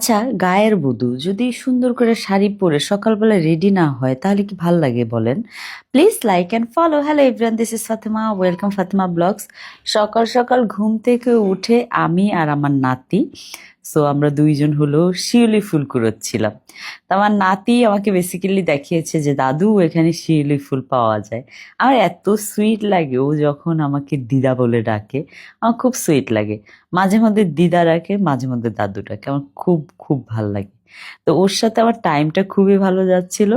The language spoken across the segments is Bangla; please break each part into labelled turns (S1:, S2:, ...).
S1: আচ্ছা গায়ের বধু যদি সুন্দর করে শাড়ি পরে সকালবেলা রেডি না হয়, তাহলে কি ভালো লাগে বলেন? Please like and follow hello everyone this is Fatema welcome Fatema blogs সকাল সকাল ঘুম থেকে উঠে আমি আর আমার নাতি সো আমরা দুইজন হলো শিউলি ফুল কুড়োচ্ছিলাম। তা আমার নাতি আমাকে বেসিক্যালি দেখিয়েছে যে, দাদু, এখানে শিউলি ফুল পাওয়া যায়। আমার এত সুইট লাগে, ও যখন আমাকে দিদা বলে ডাকে, আমার খুব সুইট লাগে। মাঝে মধ্যে দিদা ডাকে, মাঝে মধ্যে দাদু ডাকে, আমার খুব খুব ভালো লাগে। তো ওর সাথে আমার টাইমটা খুবই ভালো যাচ্ছিল।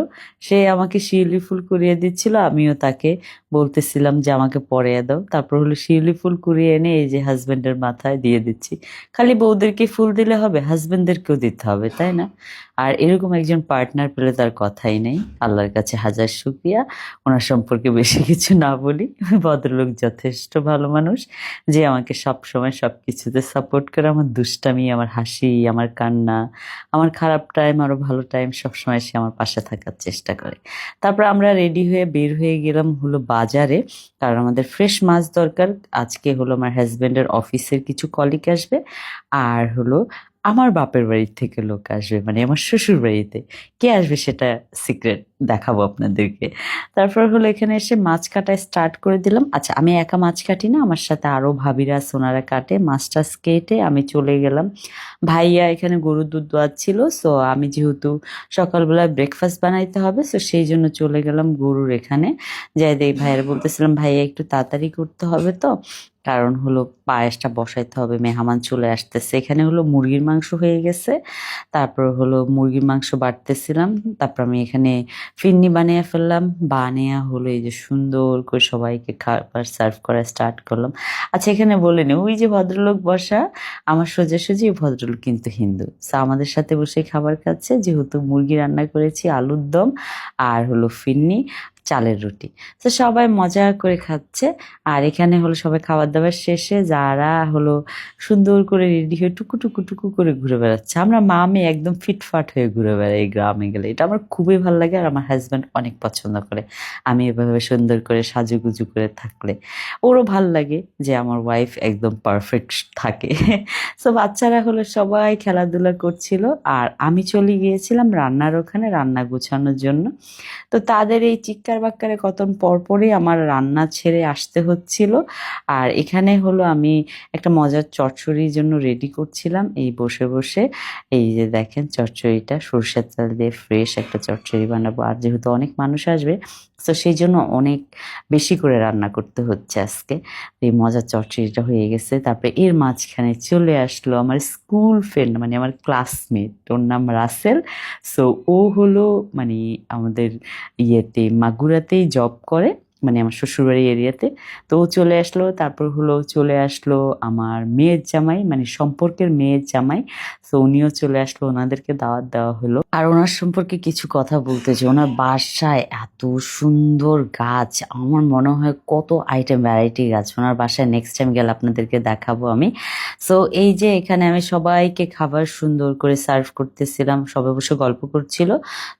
S1: সে আমাকে শিউলি ফুল কুড়িয়ে দিচ্ছিল, আমিও তাকে বলতেছিলাম যে আমাকে পরে দাও। তারপর হলো শিউলি ফুল কুড়িয়ে এনে এই যে হাজবেন্ডের মাথায় দিয়ে দিচ্ছি। খালি বউদেরকে ফুল দিলে হবে হাজবেন্ডদেরকেও দিতে হবে, তাই না? আর এরকম একজন পার্টনার পেলে তার কথাই নেই। আল্লাহর কাছে হাজার শুক্রিয়া। ওনার সম্পর্কে বেশি কিছু না বলি। ভদ্রলোক যথেষ্ট ভালো মানুষ, যে আমাকে সব সময় সব কিছুতে সাপোর্ট করে। আমার দুষ্টামি, আমার হাসি, আমার কান্না আমার খারাপ টাইম আরও ভালো টাইম সবসময় সে আমার পাশে থাকার চেষ্টা করে। তারপর আমরা রেডি হয়ে বের হয়ে গেলাম হলো বাজারে, কারণ আমাদের ফ্রেশ মাছ দরকার। আজকে হলো আমার হাজব্যান্ডের অফিসের কিছু কলিগ আসবে, আর হলো আমার বাপের বাড়ির থেকে লোক আসবে মানে আমার শ্বশুর বাড়িতে কে আসবে সেটা সিক্রেট দেখাবো আপনাদেরকে। তারপর হলো এখানে এসে মাছ কাটায় স্টার্ট করে দিলাম। আচ্ছা আমি একা মাছ কাটি না, আমার সাথে আরও ভাবিরা, সোনারা কাটে, মাছটা কেটে আমি চলে গেলাম। ভাইয়া এখানে গরুর দুধ দোয়াচ্ছিল সো আমি যেহেতু সকালবেলা ব্রেকফাস্ট বানাইতে হবে সো সেই জন্য চলে গেলাম গরুর এখানে। যাই দেখ ভাইয়ারা বলতেছিলাম, ভাইয়া, একটু তাড়াতাড়ি করতে হবে তো। কারণ হলো পায়েসটা বসাইতে হবে, মেহমান চলে আসতেছে। এখানে হলো মুরগির মাংস হয়ে গেছে, তারপর হলো মুরগির মাংস বাটতেছিলাম তারপর আমি এখানে ফিন্নি বানিয়ে ফেললাম। বানিয়ে হলো এই যে সুন্দর করে সবাইকে খাবার সার্ভ করা স্টার্ট করলাম। আচ্ছা এখানে বলে নি, ওই যে ভদ্রলোক বসা, আমার সোজাসুজি ভদ্রলোক কিন্তু হিন্দু। সো আমাদের সাথে বসে খাবার খাচ্ছে, যেহেতু মুরগি রান্না করেছি, আলুর দম, আর হলো ফিন্নি। চালের রুটি। তো সবাই মজা করে খাচ্ছে। আর এখানে হলো সবাই খাবার দাবার শেষে যারা হলো সুন্দর করে রেডি হয়ে টুকু টুকু টুকু করে ঘুরে বেড়াচ্ছে। আমরা মা মেয়ে একদম ফিটফাট হয়ে ঘুরে বেড়াই গ্রামে গেলে। এটা আমার খুবই ভালো লাগে আর আমার হাজব্যান্ড অনেক পছন্দ করে। আমি এভাবে সুন্দর করে সাজুগুজু করে থাকলে ওরও ভালো লাগে যে আমার ওয়াইফ একদম পারফেক্ট থাকে। সো বাচ্চারা হলো সবাই খেলাধুলা করছিল আর আমি চলে গিয়েছিলাম রান্নার ওখানে রান্না গুছানোর জন্য। তো তাদের এই চিৎকার বাক্কারে কতন পরপরই আমার রান্না ছেড়ে আসতে হচ্ছিল। আর এখানে হলো আমি একটা মজার চচ্চড়ির জন্য রেডি করছিলাম। এই বসে বসে এই যে দেখেন চচ্চড়িটা, সরষের তেল দিয়ে ফ্রেশ একটা চটচড়ি বানাবো। আর যেহেতু অনেক মানুষ আসবে তো সেই জন্য অনেক বেশি করে রান্না করতে হচ্ছে আজকে। এই মজার চটচিটা হয়ে গেছে। তারপরে এর মাঝখানে চলে আসলো আমার স্কুল ফ্রেন্ড মানে আমার ক্লাসমেট ওর নাম রাসেল। সো ও হলো মানে আমাদের ইয়েতে, মাগুরাতেই জব করে। মানে আমার শ্বশুরবাড়ি এরিয়াতে। তো ও চলে আসলো, তারপর হলো চলে আসলো আমার মেয়ের জামাই মানে সম্পর্কের মেয়ের জামাই। তো উনিও চলে আসলো, ওনাদেরকে দাওয়াত দেওয়া হলো। আর ওনার সম্পর্কে কিছু কথা বলতে চাই। ওনার বাসায় এত সুন্দর গাছ, আমার মনে হয় কত আইটেম ভ্যারাইটি গাছ। ওনার বাসায় নেক্সট টাইম গেলে আপনাদেরকে দেখাবো আমি। সো এই যে এখানে আমি সবাইকে খাবার সুন্দর করে সার্ভ করতেছিলাম, সবাই বসে গল্প করছিল।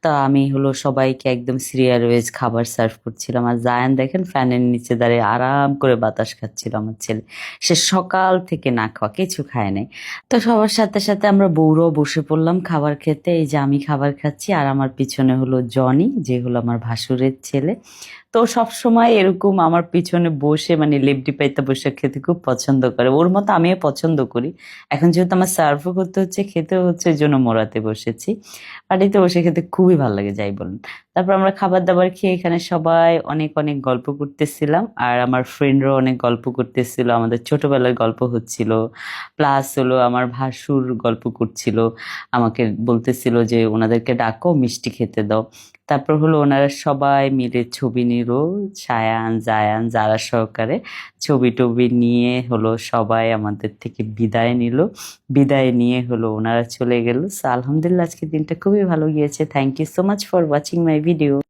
S1: তা আমি হলো সবাইকে একদম সিরিয়াল ওয়েজ খাবার সার্ভ করছিলাম। আর জায়ান দেখেন ফ্যানের নিচে দাঁড়িয়ে আরাম করে বাতাস খাচ্ছিল আমার ছেলে। সে সকাল থেকে না খাওয়া, কিছু খায় নাই। তো সবার সাথে সাথে আমরা বৌরাও বসে পড়লাম খাবার খেতে। এই যে আমি খাবার খাচ্ছি আর আমার পিছনে হলো জনি, যে হলো আমার ভাসুরের ছেলে। তো সব সময় এরকম আমার পিছনে বসে মানে লেপটি পাইতে বসে খেতে খুব পছন্দ করে। ওর মতো আমিও পছন্দ করি। এখন যেহেতু আমার সার্ভও করতে হচ্ছে, খেতেও হচ্ছে ওই জন্য মোড়াতে বসেছি। বাড়িতে বসে খেতে খুবই ভালো লাগে, যাই বলুন। তারপর আমরা খাবার দাবার খেয়ে এখানে সবাই অনেক অনেক গল্প করতেছিলাম। আর আমার ফ্রেন্ডরাও অনেক গল্প করতেছিল। আমাদের ছোটবেলার গল্প হচ্ছিল। প্লাস হলো আমার ভাসুর গল্প করছিল। আমাকে বলতেছিল যে, ওনাদেরকে ডাকো, মিষ্টি খেতে দাও। তারপর হলো ওনারা সবাই মিলে ছবি নিল ছায়ান, জায়ান যারা সহকারে ছবি টবি নিয়ে হলো সবাই আমাদের থেকে বিদায় নিল। বিদায় নিয়ে হলো ওনারা চলে গেল। সো আলহামদুলিল্লাহ আজকে দিনটা খুবই ভালো গিয়েছে। Thank you so much for watching my video